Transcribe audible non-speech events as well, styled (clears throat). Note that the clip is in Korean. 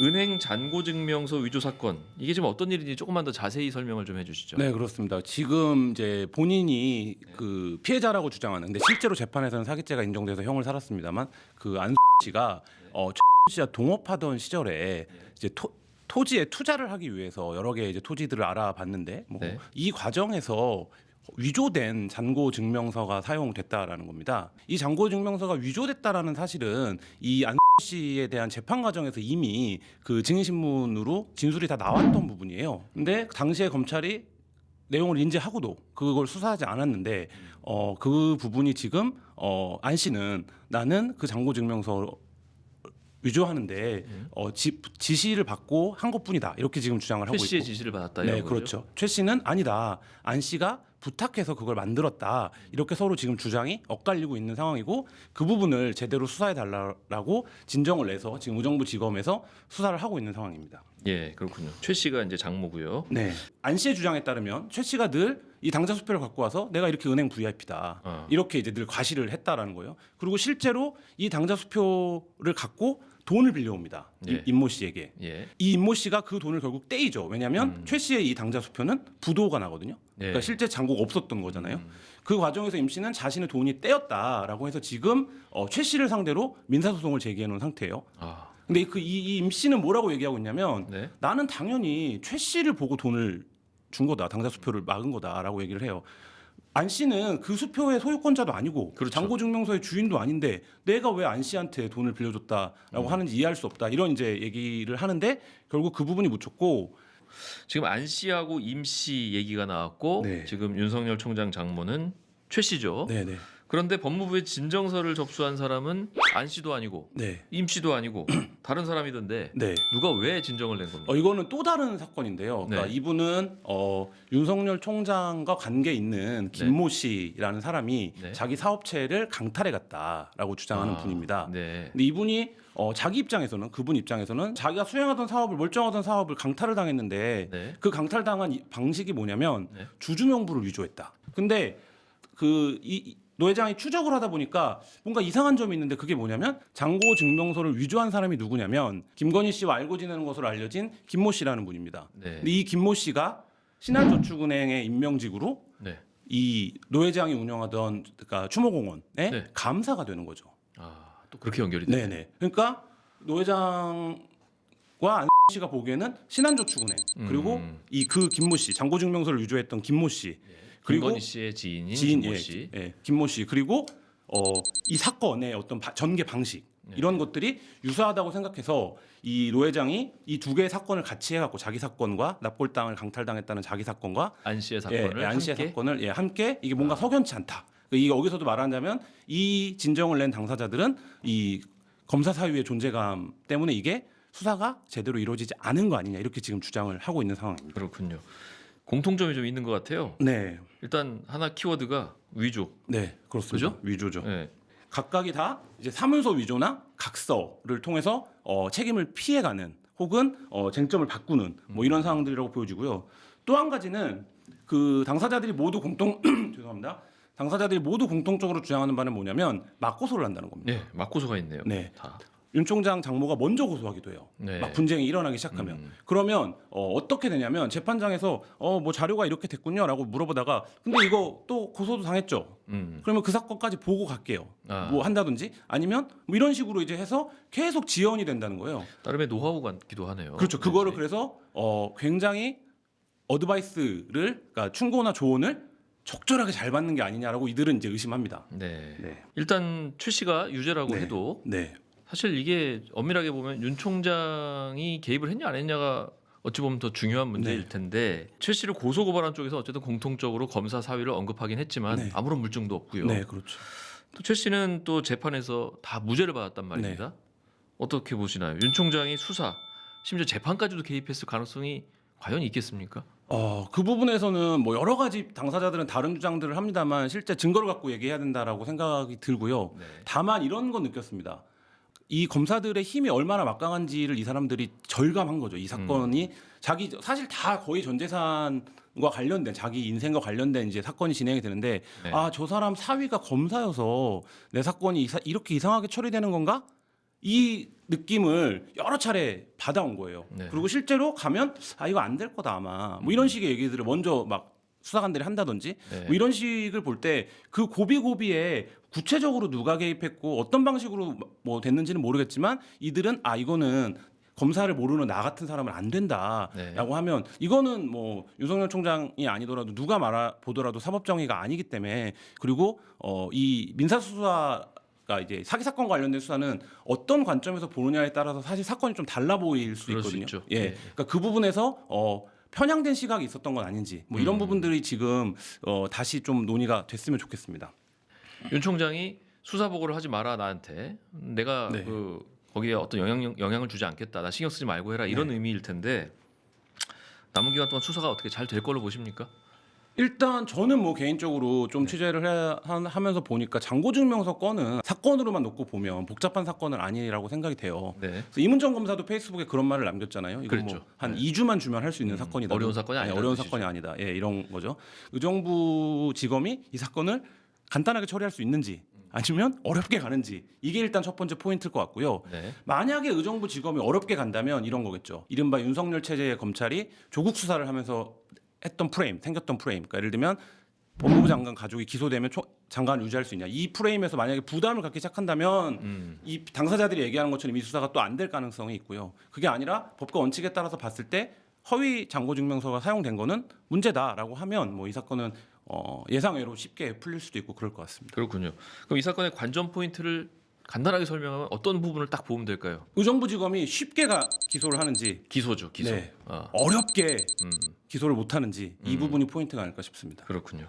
은행 잔고 증명서 위조 사건 이게 지금 어떤 일인지 조금만 더 자세히 설명을 좀 해주시죠. 네 그렇습니다. 지금 이제 본인이 그 피해자라고 주장하는 근데 실제로 재판에서는 사기죄가 인정돼서 형을 살았습니다만 그 안수 (laughs) 씨가 어 (laughs) 씨가 동업하던 시절에 이제 토, 토지에 투자를 하기 위해서 여러 개 이제 토지들을 알아봤는데 뭐 네. 이 과정에서 위조된 잔고 증명서가 사용됐다라는 겁니다. 이 잔고 증명서가 위조됐다라는 사실은 이 안 씨에 대한 재판 과정에서 이미 그 증인 신문으로 진술이 다 나왔던 부분이에요. 근데 당시에 검찰이 내용을 인지하고도 그걸 수사하지 않았는데 어 그 부분이 지금 어 안 씨는 나는 그 잔고 증명서 위조하는데 어 지, 지시를 받고 한 것뿐이다 이렇게 지금 주장을 하고 최 씨의 있고 지시를 받았다. 네, 이런 거죠? 그렇죠. 최 씨는 아니다. 안 씨가 부탁해서 그걸 만들었다. 이렇게 서로 지금 주장이 엇갈리고 있는 상황이고 그 부분을 제대로 수사해 달라고 진정을 내서 지금 의정부 지검에서 수사를 하고 있는 상황입니다. 예, 그렇군요. 최 씨가 이제 장모고요. 네. 안 씨의 주장에 따르면 최 씨가 늘 이 당좌 수표를 갖고 와서 내가 이렇게 은행 VIP다. 어. 이렇게 이제 늘 과시를 했다라는 거예요. 그리고 실제로 이 당좌 수표를 갖고 돈을 빌려옵니다. 이 예. 임모 씨에게. 예. 이 임모 씨가 그 돈을 결국 떼이죠. 왜냐하면 최 씨의 이 당좌 수표는 부도가 나거든요. 네. 그러니까 실제 잔고가 없었던 거잖아요. 그 과정에서 임 씨는 자신의 돈이 떼었다라고 해서 지금 어, 최 씨를 상대로 민사 소송을 제기해 놓은 상태예요. 아, 근데 그 이 임 씨는 뭐라고 얘기하고 있냐면 네. 나는 당연히 최 씨를 보고 돈을 준 거다. 당사 수표를 막은 거다라고 얘기를 해요. 안 씨는 그 수표의 소유권자도 아니고 그렇죠. 잔고 증명서의 주인도 아닌데 내가 왜 안 씨한테 돈을 빌려줬다라고 음. 하는지 이해할 수 없다. 이런 이제 얘기를 하는데 결국 그 부분이 묻혔고 지금 안 씨하고 임 씨 얘기가 나왔고 네. 지금 윤석열 총장 장모는 최 씨죠. 네네 그런데 법무부에 진정서를 접수한 사람은 안 씨도 아니고 네 임 씨도 아니고 (clears throat) 다른 사람이던데 네. 누가 왜 진정을 낸 겁니까? 어, 이거는 또 다른 사건인데요. 그러니까 네. 이분은 어, 윤석열 총장과 관계 있는 김모 씨라는 사람이 네. 자기 사업체를 강탈해 갔다라고 주장하는 아, 분입니다. 네. 근데 이분이 어, 자기 입장에서는 그분 입장에서는 자기가 수행하던 사업을 멀쩡하던 사업을 강탈을 당했는데 네. 그 강탈당한 이- 방식이 뭐냐면 네. 주주 명부를 위조했다. 근데 그 이 노 회장이 추적을 하다 보니까 뭔가 이상한 점이 있는데 그게 뭐냐면 잔고 증명서를 위조한 사람이 누구냐면 김건희 씨와 알고 지내는 것으로 알려진 김모 씨라는 분입니다. 네. 근데 이 김모 씨가 신한저축은행의 임명직으로 네. 이 노 회장이 운영하던 그러니까 추모공원에 네. 감사가 되는 거죠. 아, 또 그렇게 연결이 돼. 네네. 그러니까 노 회장과 안 씨가 보기에는 신한저축은행 그리고 음. 이 그 김모 씨 잔고 증명서를 위조했던 김모 씨 그리고 김건희 씨의 지인인 지인 김모 예, 씨. 예, 김모 씨 그리고 어, 이 사건의 어떤 바- 전개 방식 네. 이런 것들이 유사하다고 생각해서 이 노 회장이 이 두 개의 사건을 같이 해갖고 자기 사건과 납골당을 강탈당했다는 자기 사건과 안 씨의 예, 사건을 예, 안 씨의 함께 아. 사건을 예, 함께 이게 뭔가 석연치 않다. 그 이게 여기서도 말하자면 이 진정을 낸 당사자들은 이 검사 사유의 존재감 때문에 이게 수사가 제대로 이루어지지 않은 거 아니냐 이렇게 지금 주장을 하고 있는 상황입니다. 그렇군요. 공통점이 좀 있는 것 같아요. 네, 일단 하나 키워드가 위조. 네 그렇습니다. 그죠? 위조죠. 네. 각각이 다 이제 사문서 위조나 각서를 통해서 어, 책임을 피해가는 혹은 어, 쟁점을 바꾸는 뭐 이런 상황들이라고 보여지고요. 또 한 가지는 그 당사자들이 모두 공통 (clears throat) 죄송합니다. 당사자들이 모두 공통적으로 주장하는 바는 뭐냐면 맞고소를 한다는 겁니다. 네, 맞고소가 있네요. 네. 다. 윤 총장 장모가 먼저 고소하기도 해요. 네. 막 분쟁이 일어나기 시작하면 음. 그러면 어, 어떻게 되냐면 재판장에서 어 뭐 자료가 이렇게 됐군요라고 물어보다가 근데 이거 또 고소도 당했죠. 음. 그러면 그 사건까지 보고 갈게요. 아. 뭐 한다든지 아니면 뭐 이런 식으로 이제 해서 계속 지연이 된다는 거예요. 나름의 노하우 같기도 하네요. 그렇죠. 그거를 네. 그래서 어 굉장히 어드바이스를 그러니까 충고나 조언을 적절하게 잘 받는 게 아니냐라고 이들은 이제 의심합니다. 네. 네. 일단 최 씨가 유죄라고 네. 해도 네. 사실 이게 엄밀하게 보면 윤 총장이 개입을 했냐 안 했냐가 어찌 보면 더 중요한 문제일 네. 텐데 최 씨를 고소 고발한 쪽에서 어쨌든 공통적으로 검사 사위를 언급하긴 했지만 네. 아무런 물증도 없고요. 네, 그렇죠. 또 최 씨는 또 재판에서 다 무죄를 받았단 말입니다. 네. 어떻게 보시나요? 윤 총장이 수사 심지어 재판까지도 개입했을 가능성이 과연 있겠습니까? 어, 그 부분에서는 뭐 여러 가지 당사자들은 다른 주장들을 합니다만 실제 증거를 갖고 얘기해야 된다라고 생각이 들고요. 네. 다만 이런 건 느꼈습니다. 이 검사들의 힘이 얼마나 막강한지를 이 사람들이 절감한 거죠. 이 사건이 음. 자기 사실 다 거의 전 재산과 관련된 자기 인생과 관련된 이제 사건이 진행이 되는데 네. 아 저 사람 사위가 검사여서 내 사건이 이사- 이렇게 이상하게 처리되는 건가? 이 느낌을 여러 차례 받아온 거예요. 네. 그리고 실제로 가면 아 이거 안 될 거다 아마 뭐 이런 식의 얘기들을 먼저 막 수사관들이 한다든지 네. 뭐 이런 식을 볼 때 그 고비고비에 구체적으로 누가 개입했고 어떤 방식으로 뭐 됐는지는 모르겠지만 이들은 아 이거는 검사를 모르는 나 같은 사람은 안 된다라고 네. 하면 이거는 뭐 윤석열 총장이 아니더라도 누가 말아 보더라도 사법 정의가 아니기 때문에 그리고 어이 민사 수사 가 이제 사기 사건 관련된 수사는 어떤 관점에서 보느냐에 따라서 사실 사건이 좀 달라 보일 수 그럴 수 있거든요. 있죠. 예, 네. 그러니까 그 부분에서 어 편향된 시각이 있었던 건 아닌지 뭐 이런 음. 부분들이 지금 어 다시 좀 논의가 됐으면 좋겠습니다. 윤 총장이 수사 보고를 하지 마라 나한테 내가 네. 그 거기에 어떤 영향 영향을 주지 않겠다 나 신경 쓰지 말고 해라 이런 네. 의미일 텐데 남은 기간 동안 수사가 어떻게 잘 될 걸로 보십니까? 일단 저는 뭐 개인적으로 좀 네. 취재를 해, 하- 하면서 보니까 장고증명서 건은 사건으로만 놓고 보면 복잡한 사건은 아니라고 생각이 돼요. 네. 그래서 이문정 검사도 페이스북에 그런 말을 남겼잖아요. 이건 그랬죠. 뭐한 네. 2주만 주면 할 수 있는 음, 사건이다. 어려운 사건이 네, 아니다 어려운 뜻이죠. 사건이 아니다. 예, 이런 거죠. 의정부 지검이 이 사건을 간단하게 처리할 수 있는지 아니면 어렵게 가는지 이게 일단 첫 번째 포인트일 것 같고요. 네. 만약에 의정부 지검이 어렵게 간다면 이런 거겠죠. 이른바 윤석열 체제의 검찰이 조국 수사를 하면서 했던 프레임, 생겼던 프레임. 그러니까 예를 들면 법무부 장관 가족이 기소되면 초, 장관을 유지할 수 있냐. 이 프레임에서 만약에 부담을 갖기 시작한다면 음. 이 당사자들이 얘기하는 것처럼 이 수사가 또 안 될 가능성이 있고요. 그게 아니라 법과 원칙에 따라서 봤을 때 허위 장고 증명서가 사용된 거는 문제다라고 하면 뭐 이 사건은 어, 예상외로 쉽게 풀릴 수도 있고 그럴 것 같습니다. 그렇군요. 그럼 이 사건의 관전 포인트를 간단하게 설명하면 어떤 부분을 딱 보면 될까요? 의정부 지검이 쉽게 가, 기소를 하는지 기소죠, 기소. 네. 아, 어렵게 음, 기소를 못 하는지 이 음. 부분이 포인트가 아닐까 싶습니다. 그렇군요.